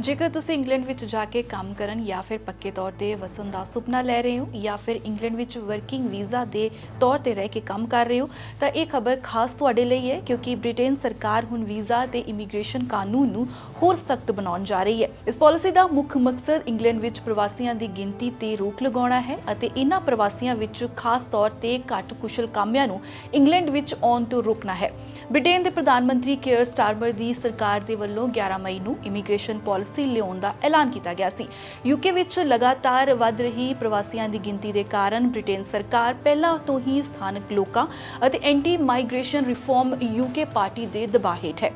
ਜੇਕਰ ਤੁਸੀਂ ਇੰਗਲੈਂਡ ਵਿੱਚ ਜਾ ਕੇ ਕੰਮ ਕਰਨ ਜਾਂ ਫਿਰ ਪੱਕੇ ਤੌਰ ਤੇ ਵਸਣ ਦਾ ਸੁਪਨਾ ਲੈ ਰਹੇ ਹੋ ਜਾਂ ਫਿਰ ਇੰਗਲੈਂਡ ਵਿੱਚ ਵਰਕਿੰਗ ਵੀਜ਼ਾ ਦੇ ਤੌਰ ਤੇ ਰਹਿ ਕੇ ਕੰਮ ਕਰ ਰਹੇ ਹੋ, ਤਾਂ ਇਹ ਖਬਰ ਖਾਸ ਤੁਹਾਡੇ ਲਈ ਹੈ ਕਿਉਂਕਿ ਬ੍ਰਿਟੇਨ ਸਰਕਾਰ ਹੁਣ ਵੀਜ਼ਾ ਤੇ ਇਮੀਗ੍ਰੇਸ਼ਨ ਕਾਨੂੰਨ ਨੂੰ ਹੋਰ ਸਖਤ ਬਣਾਉਣ ਜਾ ਰਹੀ ਹੈ। ਇਸ ਪਾਲਿਸੀ ਦਾ ਮੁੱਖ ਮਕਸਦ ਇੰਗਲੈਂਡ ਵਿੱਚ ਪ੍ਰਵਾਸੀਆਂ ਦੀ ਗਿਣਤੀ ਤੇ ਰੋਕ ਲਗਾਉਣਾ ਹੈ ਅਤੇ ਇਹਨਾਂ ਪ੍ਰਵਾਸੀਆਂ ਵਿੱਚ ਖਾਸ ਤੌਰ ਤੇ ਘੱਟ ਕੁਸ਼ਲ ਕਾਮਿਆਂ ਨੂੰ ਇੰਗਲੈਂਡ ਵਿੱਚ ਆਉਣ ਤੋਂ ਰੋਕਣਾ ਹੈ। ਬ੍ਰਿਟੇਨ ਦੇ ਪ੍ਰਧਾਨ ਮੰਤਰੀ ਕੇਅਰ ਸਟਾਰਮਰ ਦੀ ਸਰਕਾਰ ਦੇ ਵੱਲੋਂ 11 ਮਈ ਨੂੰ ਇਮੀਗ੍ਰੇਸ਼ਨ ਪਾਲਿਸੀ ਲਿਆਉਣ ਦਾ ਐਲਾਨ ਕੀਤਾ ਗਿਆ ਸੀ। ਯੂਕੇ ਵਿੱਚ ਲਗਾਤਾਰ ਵੱਧ ਰਹੀ ਪ੍ਰਵਾਸੀਆਂ ਦੀ ਗਿਣਤੀ ਦੇ ਕਾਰਨ ਬ੍ਰਿਟੇਨ ਸਰਕਾਰ ਪਹਿਲਾਂ ਤੋਂ ਹੀ ਸਥਾਨਕ ਲੋਕਾਂ ਅਤੇ anti migration reform UK party ਦੇ ਦਬਾਅ ਹੇਠ ਹੈ।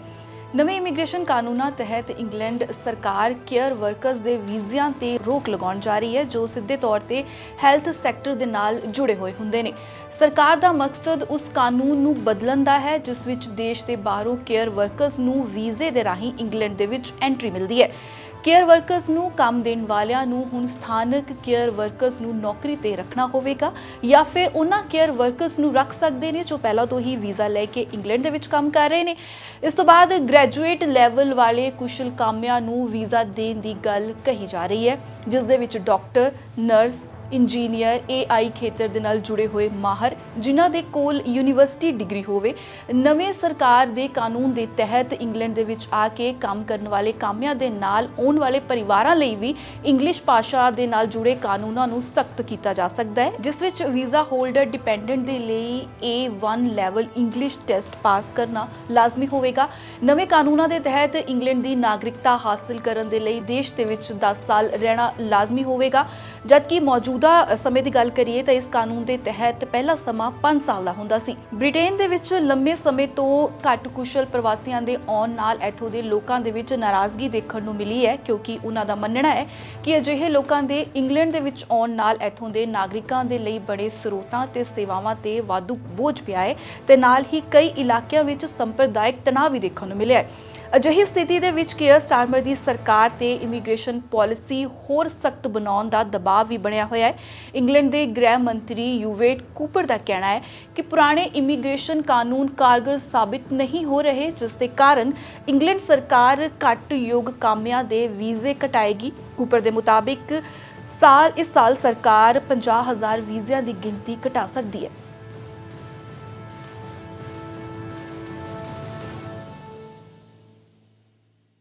ਨਵੇਂ ਇਮੀਗ੍ਰੇਸ਼ਨ ਕਾਨੂੰਨਾਂ ਤਹਿਤ ਇੰਗਲੈਂਡ ਸਰਕਾਰ ਕੇਅਰ ਵਰਕਰਸ ਦੇ ਵੀਜ਼ਿਆਂ ਤੇ ਰੋਕ ਲਗਾਉਣ ਜਾ ਰਹੀ ਹੈ, ਜੋ ਸਿੱਧੇ ਤੌਰ ਤੇ ਹੈਲਥ ਸੈਕਟਰ ਦੇ ਨਾਲ ਜੁੜੇ ਹੋਏ ਹੁੰਦੇ ਨੇ। ਸਰਕਾਰ ਦਾ ਮਕਸਦ ਉਸ ਕਾਨੂੰਨ ਨੂੰ ਬਦਲਣ ਦਾ ਹੈ, ਜਿਸ ਵਿੱਚ ਦੇਸ਼ ਦੇ ਬਾਹਰੋਂ ਕੇਅਰ ਵਰਕਰਸ ਨੂੰ ਵੀਜ਼ੇ ਦੇ ਰਾਹੀਂ ਇੰਗਲੈਂਡ ਦੇ ਵਿੱਚ ਐਂਟਰੀ ਮਿਲਦੀ ਹੈ। ਕੇਅਰ ਵਰਕਰਸ ਨੂੰ ਕੰਮ ਦੇਣ ਵਾਲਿਆਂ ਨੂੰ ਹੁਣ ਸਥਾਨਕ ਕੇਅਰ ਵਰਕਰਸ ਨੂੰ ਨੌਕਰੀ ਤੇ ਰੱਖਣਾ ਹੋਵੇਗਾ ਜਾਂ ਫਿਰ ਉਹਨਾਂ ਕੇਅਰ ਵਰਕਰਸ ਨੂੰ ਰੱਖ ਸਕਦੇ ਨੇ ਜੋ ਪਹਿਲਾਂ ਤੋਂ ਹੀ ਵੀਜ਼ਾ ਲੈ ਕੇ ਇੰਗਲੈਂਡ ਦੇ ਵਿੱਚ ਕੰਮ ਕਰ ਰਹੇ ਨੇ। ਇਸ ਤੋਂ ਬਾਅਦ ਗ੍ਰੈਜੂਏਟ ਲੈਵਲ ਵਾਲੇ ਕੁਸ਼ਲ ਕਾਮਿਆਂ ਨੂੰ ਵੀਜ਼ਾ ਦੇਣ ਦੀ ਗੱਲ ਕਹੀ ਜਾ ਰਹੀ ਹੈ, ਜਿਸ ਦੇ ਵਿੱਚ ਡਾਕਟਰ ਨਰਸ ਇੰਜੀਨੀਅਰ AI ਖੇਤਰ ਦੇ ਨਾਲ ਜੁੜੇ ਹੋਏ ਮਾਹਰ, ਜਿਨ੍ਹਾਂ ਦੇ ਕੋਲ ਯੂਨੀਵਰਸਿਟੀ ਡਿਗਰੀ ਹੋਵੇ, ਨਵੇਂ ਸਰਕਾਰ ਦੇ ਕਾਨੂੰਨ ਦੇ ਤਹਿਤ ਇੰਗਲੈਂਡ ਦੇ ਵਿੱਚ ਆ ਕੇ ਕੰਮ ਕਰਨ ਵਾਲੇ ਕਾਮਿਆਂ ਦੇ ਨਾਲ ਆਉਣ ਵਾਲੇ ਪਰਿਵਾਰਾਂ ਲਈ ਵੀ ਇੰਗਲਿਸ਼ ਭਾਸ਼ਾ ਦੇ ਨਾਲ ਜੁੜੇ ਕਾਨੂੰਨਾਂ ਨੂੰ ਸਖਤ ਕੀਤਾ ਜਾ ਸਕਦਾ ਹੈ, ਜਿਸ ਵਿੱਚ ਵੀਜ਼ਾ ਹੋਲਡਰ ਡਿਪੈਂਡੈਂਟ ਦੇ ਲਈ A1 level English test pass ਕਰਨਾ ਲਾਜ਼ਮੀ ਹੋਵੇਗਾ। ਨਵੇਂ ਕਾਨੂੰਨਾਂ ਦੇ ਤਹਿਤ ਇੰਗਲੈਂਡ ਦੀ ਨਾਗਰਿਕਤਾ ਹਾਸਲ ਕਰਨ ਦੇ ਲਈ ਦੇਸ਼ ਦੇ ਵਿੱਚ 10 ਸਾਲ ਰਹਿਣਾ ਲਾਜ਼ਮੀ ਹੋਵੇਗਾ। ਜਦਕਿ ਮੌਜੂਦਾ ਸਮੇਂ ਦੀ ਗੱਲ ਕਰੀਏ ਤਾਂ ਇਸ ਕਾਨੂੰਨ ਦੇ ਤਹਿਤ ਪਹਿਲਾ ਸਮਾਂ 5 ਸਾਲ ਦਾ ਹੁੰਦਾ ਸੀ। ਬ੍ਰਿਟੇਨ ਦੇ ਵਿੱਚ ਲੰਮੇ ਸਮੇਂ ਤੋਂ ਘੱਟ ਕੁਸ਼ਲ ਪ੍ਰਵਾਸੀਆਂ ਦੇ ਆਉਣ ਨਾਲ ਇੱਥੋਂ ਦੇ ਲੋਕਾਂ ਦੇ ਵਿੱਚ ਨਾਰਾਜ਼ਗੀ ਦੇਖਣ ਨੂੰ ਮਿਲੀ ਹੈ, ਕਿਉਂਕਿ ਉਹਨਾਂ ਦਾ ਮੰਨਣਾ ਹੈ ਕਿ ਅਜਿਹੇ ਲੋਕਾਂ ਦੇ ਇੰਗਲੈਂਡ ਦੇ ਵਿੱਚ ਆਉਣ ਨਾਲ ਇੱਥੋਂ ਦੇ ਨਾਗਰਿਕਾਂ ਦੇ ਲਈ ਬੜੇ ਸਰੋਤਾਂ ਤੇ ਸੇਵਾਵਾਂ ਤੇ ਵਾਧੂ ਬੋਝ ਪਿਆ ਹੈ ਤੇ ਨਾਲ ਹੀ ਕਈ ਇਲਾਕਿਆਂ ਵਿੱਚ ਸੰਪਰਦਾਇਕ ਤਣਾਅ ਵੀ ਦੇਖਣ ਨੂੰ ਮਿਲਿਆ ਹੈ। ਅਜਿਹੀ ਸਥਿਤੀ ਦੇ ਵਿੱਚ ਕੇਅਰ ਸਟਾਰਮਰ ਦੀ ਸਰਕਾਰ ਤੇ ਇਮੀਗ੍ਰੇਸ਼ਨ ਪਾਲਿਸੀ ਹੋਰ ਸਖਤ ਬਣਾਉਣ ਦਾ ਦਬਾਅ ਵੀ ਬਣਿਆ ਹੋਇਆ ਹੈ। ਇੰਗਲੈਂਡ ਦੇ ਗ੍ਰਹਿ ਮੰਤਰੀ ਯੂਵੇਟ ਕੂਪਰ ਦਾ ਕਹਿਣਾ ਹੈ ਕਿ ਪੁਰਾਣੇ ਇਮੀਗ੍ਰੇਸ਼ਨ ਕਾਨੂੰਨ ਕਾਰਗਰ ਸਾਬਿਤ ਨਹੀਂ ਹੋ ਰਹੇ, ਜਿਸ ਦੇ ਕਾਰਨ ਇੰਗਲੈਂਡ ਸਰਕਾਰ ਘੱਟ ਯੋਗ ਕਾਮਿਆਂ ਦੇ ਵੀਜ਼ੇ ਘਟਾਏਗੀ। ਕੂਪਰ ਦੇ ਮੁਤਾਬਿਕ ਸਾਲ ਇਸ ਸਾਲ ਸਰਕਾਰ 50000 ਵੀਜ਼ਿਆਂ ਦੀ ਗਿਣਤੀ ਘਟਾ ਸਕਦੀ ਹੈ।